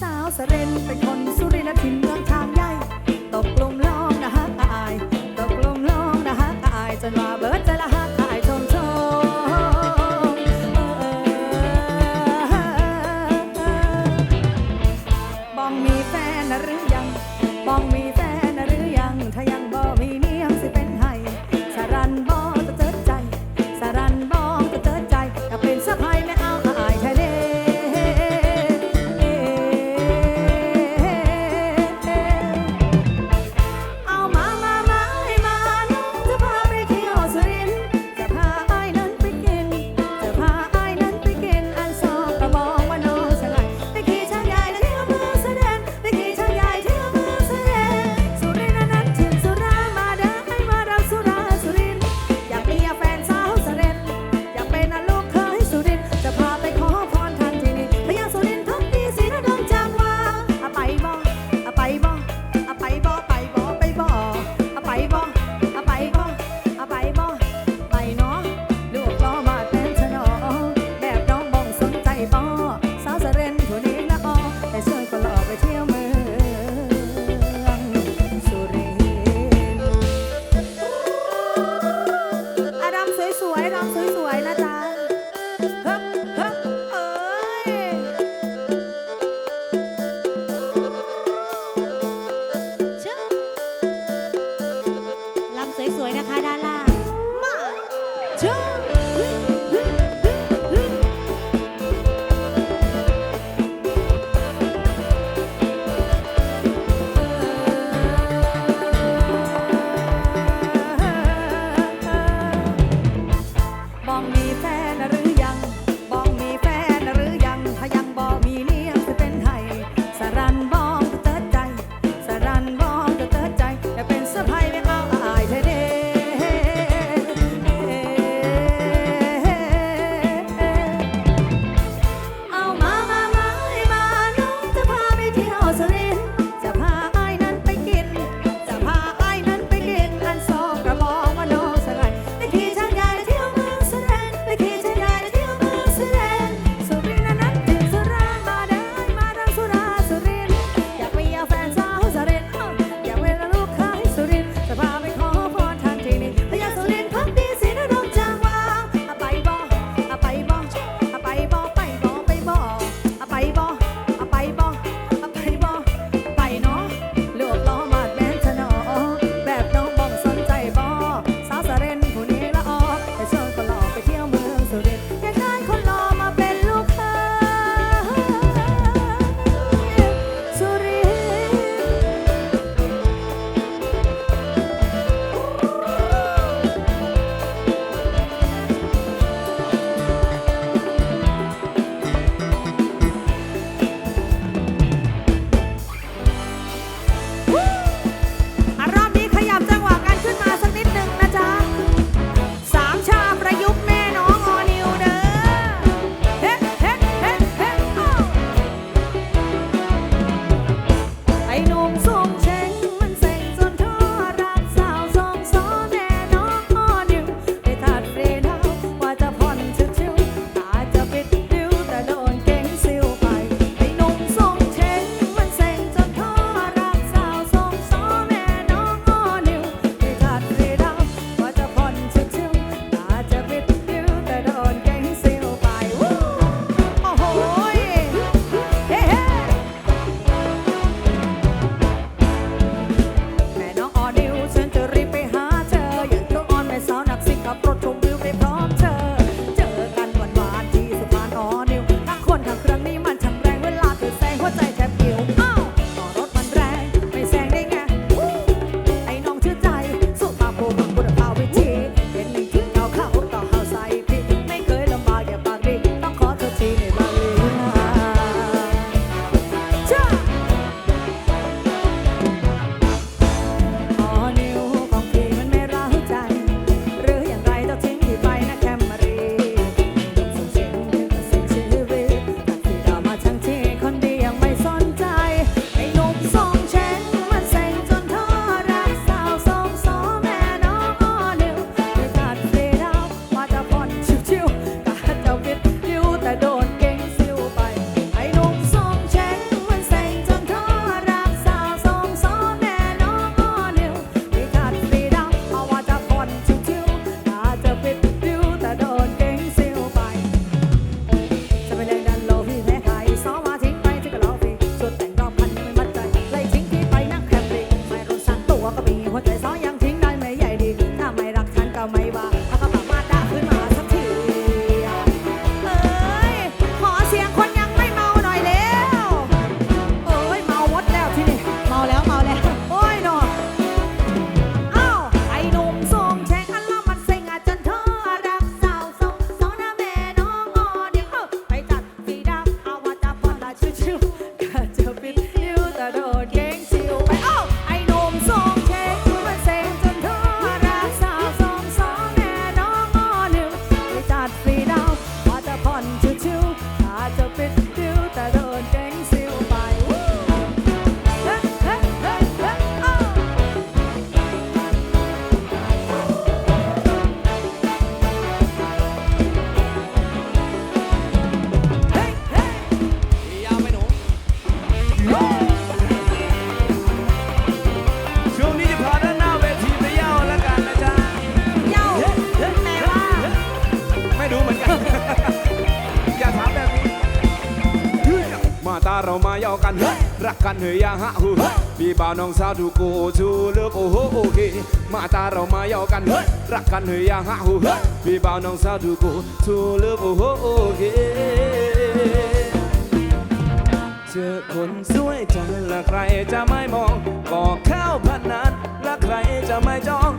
สาวสเรนเป็นคนสุรินทร์ถิ่นเมืองทางใหญ่ตกกลุ่ม Có thể. เหนื่อยยางฮะฮูมีบ่าวน้องสาวดูกกูชูเลิฟโอ้โหโอเค มาตาเรามาเยากัน รักกันเหนื่อยยางฮะฮูมีบ่าวน้องสาวดูกกูชูเลิฟโอ้โหโอเคเจอคนสวยจังละใครจะไม่มองบอกเข้าพันันละใครจะไม่จ้อง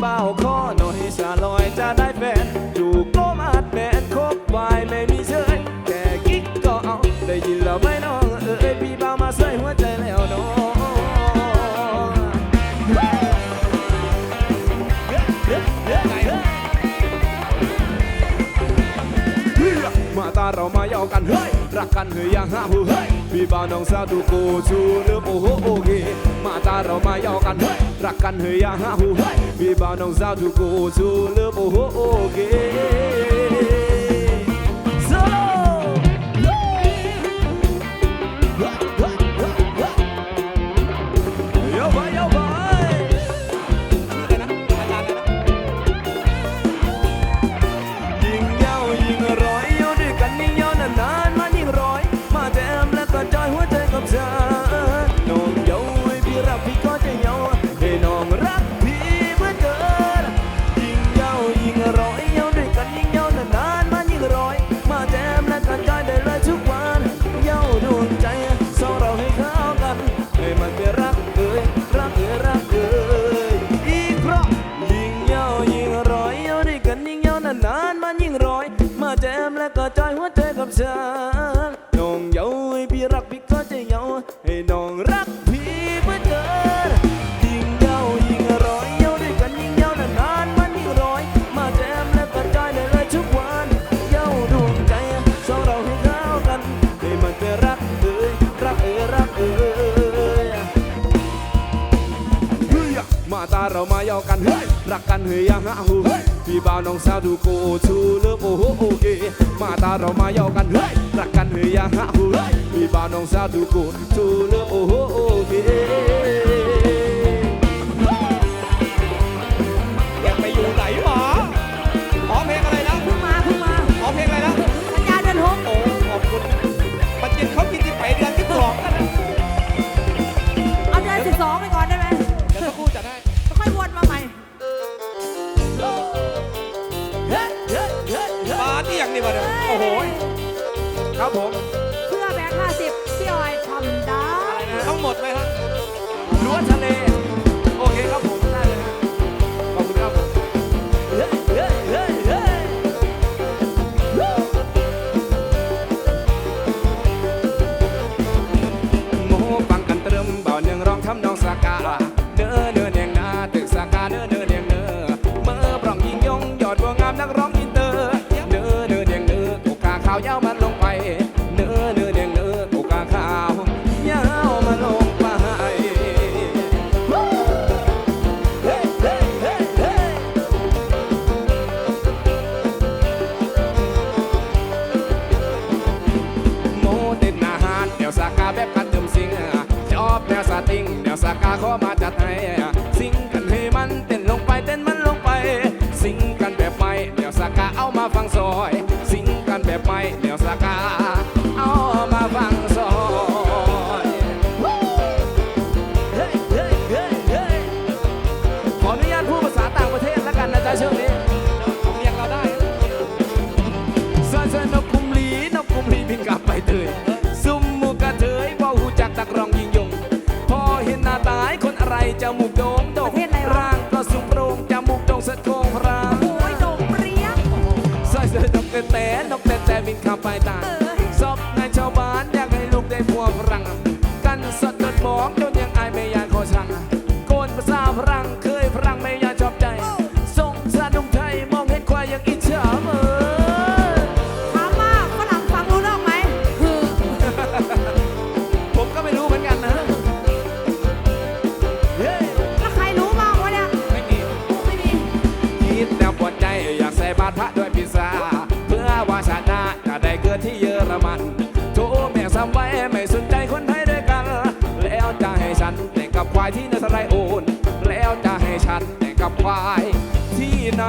เบ้าขอหน่อยสาลอยจะได้แฟน อยู่กมอัดแมนคบวายไม่มีเชยแต่กิ๊กก็เอาได้ยินแล้วไม่น้องเอ้ยพี่เบ้ามาใส่หัวใจแล้วน้องมาตาเรามาเยากันเฮ้ยรักกันเฮ้ยอย่าห้ามเฮ้ย vì bao nông xa đủ cô chú nước ô hô ô ghê. Mà ta rau mai ao căn rắc căn hơi ya ha, hu vì bao nông xa tu cô chú nước ô hô ô ghê. เรามาเยากันเฮ้ยรักกันเฮียยังฮะฮูพี่บ่าวน้องสาวดูกูชูเลิฟโอ้โหโอเคมาตาเรามาเยากันเฮ้ยรักกันเฮียยังฮะฮูพี่บ่าวน้องสาวดูกูชูเลิฟโอ้โหโอเค โอ้โห ครับผม เพื่อแบงค์ห้าสิบพี่ออยทำได้ ทั้งหมดไหมครับล้วนทะเล โอเคครับผม กาขอมาจัดให้ แต่แต่นกแต่แต่บินข้ามไปตาย อรมันโจแม่ซ้ำไว้ไม่สนใจคนไทยด้วยกัน แล้วจะให้ฉันแต่งกับควายที่เนสไรโอน แล้วจะให้ฉันแต่งกับควายที่ไหน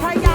fire.